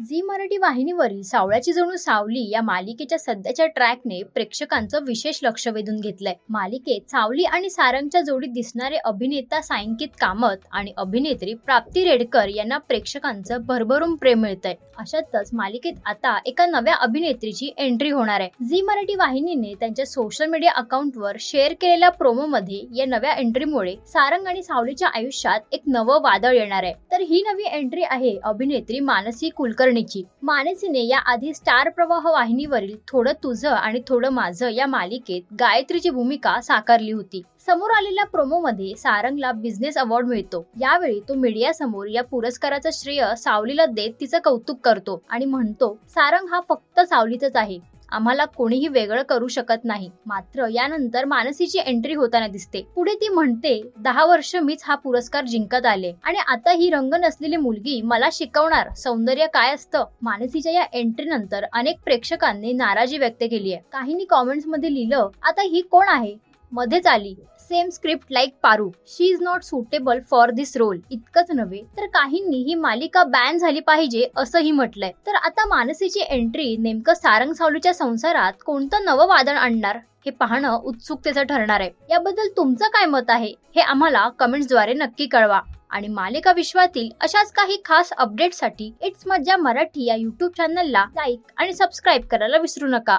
Zee Marathi वाहिनीवरील सावळ्याची जणू सावली या मालिकेच्या सध्याच्या ट्रॅकने प्रेक्षकांचं विशेष लक्ष वेधून घेतलंय. मालिकेत सावली आणि सारंगच्या जोडीत दिसणारे अभिनेता सायंकित कामत आणि अभिनेत्री प्राप्ती रेडकर यांना प्रेक्षकांचं भरभरून प्रेम मिळतंय. अशातच मालिकेत आता एका नव्या अभिनेत्रीची एंट्री होणार आहे. झी मराठी वाहिनीने त्यांच्या सोशल मीडिया अकाउंटवर शेअर केलेल्या प्रोमो मध्ये या नव्या एंट्रीमुळे सारंग आणि सावलीच्या आयुष्यात एक नवं वादळ येणार आहे. तर ही नवी एंट्री आहे अभिनेत्री मानसी करण्याची मानसीने या आधी स्टार प्रवाह वाहिनीवरील थोडं तुझं आणि थोडं माझं या मालिकेत गायत्रीची भूमिका साकारली होती. समोर आलेल्या प्रोमो मध्ये सारंगला बिझनेस अवॉर्ड मिळतो. यावेळी तो मीडिया समोर या पुरस्काराचं श्रेय सावलीला देत तिचं कौतुक करतो आणि म्हणतो सारंग हा फक्त सावलीतच आहे. आम्हाला कोणीही वेगळं करू शकत नाही. मात्र यानंतर मानसीची एंट्री होताना दिसते. पुढे ती म्हणते दहा वर्ष मीच हा पुरस्कार जिंकत आले आणि आता ही रंग नसलेली मुलगी मला शिकवणार. सौंदर्य काय असतं? मानसीच्या या एंट्री नंतर अनेक प्रेक्षकांनी नाराजी व्यक्त केली आहे. काहींनी कॉमेंट्समध्ये लिहिलं आता ही कोण आहे? मध्येच आली. Same script like Paru she is not suitable for this role इतकंच नव्हे तर काहींनी ही मालिका बॅन झाली पाहिजे असंही म्हटलंय. तर आता मानसीची एंट्री नेमकं सारंग सावलीच्या संसारात कोणतं नवं वादन आणणार हे पाहणं उत्सुकतेचं ठरणार आहे. याबद्दल तुमचं काय मत आहे हे आम्हाला कमेंट्सद्वारे नक्की कळवा. आणि मालिका विश्वातील अशाच काही खास अपडेटसाठी इट्स मज्जा मराठी या युट्यूब चॅनलला लाईक आणि सबस्क्राईब करायला विसरू नका.